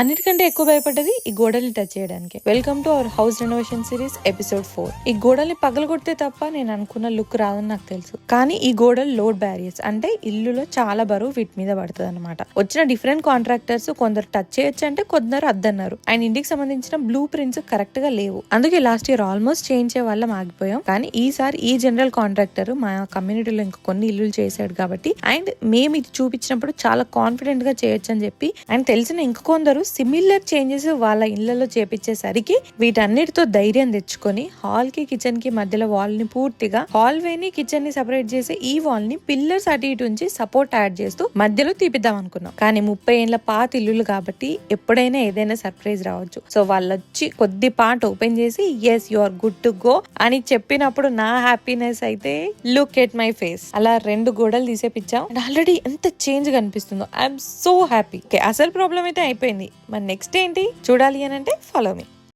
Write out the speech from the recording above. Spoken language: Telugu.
అన్నిటికంటే ఎక్కువ భయపడ్డది ఈ గోడల్ని టచ్ చేయడానికి. Welcome to our house renovation series episode four ఈ గోడల్ని పగలగొడితే తప్ప నేను అనుకున్న లుక్ రాదని నాకు తెలుసు. కానీ ఈ గోడలు లోడ్ బ్యారియర్స్ అంటే ఇల్లులో చాలా బరువు వీటి మీద పడుతుంది అనమాట వచ్చిన డిఫరెంట్ కాంట్రాక్టర్స్ కొందరు టచ్ చేయొచ్చు అంటే కొందరు అద్దన్నారు. అండ్ ఇంటికి సంబంధించిన బ్లూ ప్రింట్స్ కరెక్ట్గా లేవు. అందుకే లాస్ట్ ఇయర్ ఆల్మోస్ట్ చేయించే వాళ్ళం ఆగిపోయాం. కానీ ఈసారి ఈ జనరల్ కాంట్రాక్టర్ మా కమ్యూనిటీలో ఇంకా కొన్ని ఇల్లులు చేశాడు కాబట్టి అండ్ మేము ఇది చూపించినప్పుడు చాలా కాన్ఫిడెంట్గా చేయొచ్చు అని చెప్పి అండ్ తెలిసిన ఇంకా కొందరు సిమిలర్ చేంజెస్ వాళ్ళ ఇళ్ళలో చేపించేసరికి వీటన్నిటితో ధైర్యం తెచ్చుకొని హాల్కి కిచెన్కి మధ్యలో వాల్ని పూర్తిగా హాల్వే ని కిచెన్ని సెపరేట్ చేసి ఈ వాల్ని పిల్లర్స్ అటు ఇటు ఉంచి సపోర్ట్ యాడ్ చేస్తూ మధ్యలో తీపిద్దాం అనుకున్నాం. కానీ ముప్పై ఏళ్ళ పాత ఇల్లులు కాబట్టి ఎప్పుడైనా ఏదైనా సర్ప్రైజ్ రావచ్చు. సో వాళ్ళు వచ్చి కొద్ది పాట ఓపెన్ చేసి yes you are good to go అని చెప్పినప్పుడు నా హ్యాపీనెస్ అయితే లుక్ ఎట్ మై ఫేస్ అలా రెండు గోడలు తీసేపించాం అండ్ ఆల్రెడీ ఎంత చేంజ్ కనిపిస్తుందో. ఐఎమ్ సో హ్యాపీ అసలు ప్రాబ్లం అయితే అయిపోయింది. మరి నెక్స్ట్ ఏంటి? చూడాలి అని అంటే ఫాలో మీ